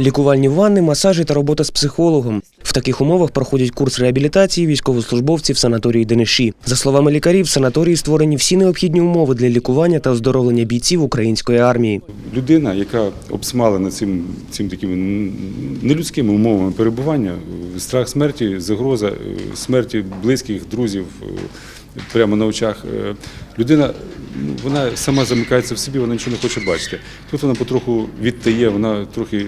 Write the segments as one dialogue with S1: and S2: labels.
S1: Лікувальні ванни, масажі та робота з психологом. Таких умовах проходять курс реабілітації військовослужбовців санаторії Дениші. За словами лікарів, в санаторії створені всі необхідні умови для лікування та оздоровлення бійців української армії.
S2: Людина, яка обсмалена цим, цим такими нелюдськими умовами перебування, страх смерті, загроза е, смерті близьких, друзів е, прямо на очах. е, Людина ну, вона сама замикається в собі, вона нічого не хоче бачити. Тут вона потроху відтає, вона трохи.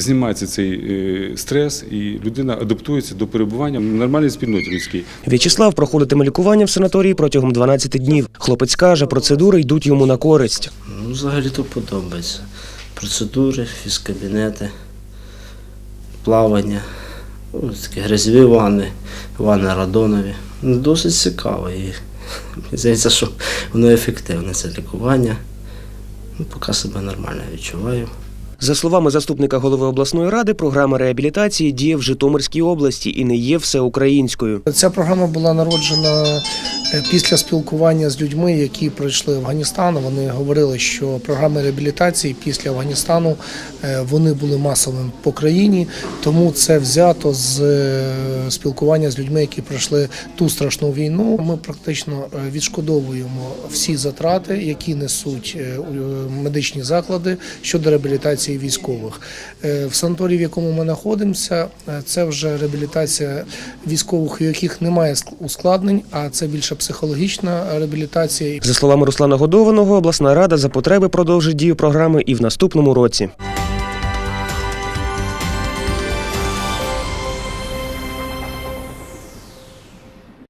S2: Знімається цей е, стрес, і людина адаптується до перебування в нормальній спільноті людській.
S1: В'ячеслав проходитиме лікування в санаторії протягом 12 днів. Хлопець каже, процедури йдуть йому на користь.
S3: Ну, взагалі-то подобається. Процедури, фізкабінети, плавання, ну, такі грязьові ванни, ванни радонові. Ну, досить цікаво і мені здається, що воно ефективне, це лікування. Ну, поки себе нормально відчуваю.
S1: За словами заступника голови обласної ради, програма реабілітації діє в Житомирській області і не є всеукраїнською.
S4: Ця програма була народжена е, після спілкування з людьми, які пройшли Афганістан. Вони говорили, що програми реабілітації після Афганістану е, вони були масовими по країні, тому це взято з е, спілкування з людьми, які пройшли ту страшну війну. Ми практично відшкодовуємо всі затрати, які несуть медичні заклади щодо реабілітації військових. Е, В санаторії, в якому ми знаходимося, е, це вже реабілітація військових, у яких немає ск- ускладнень, а це більше психологічна реабілітація.
S1: За словами Руслана Годованого, обласна рада за потреби продовжить дію програми і в наступному році.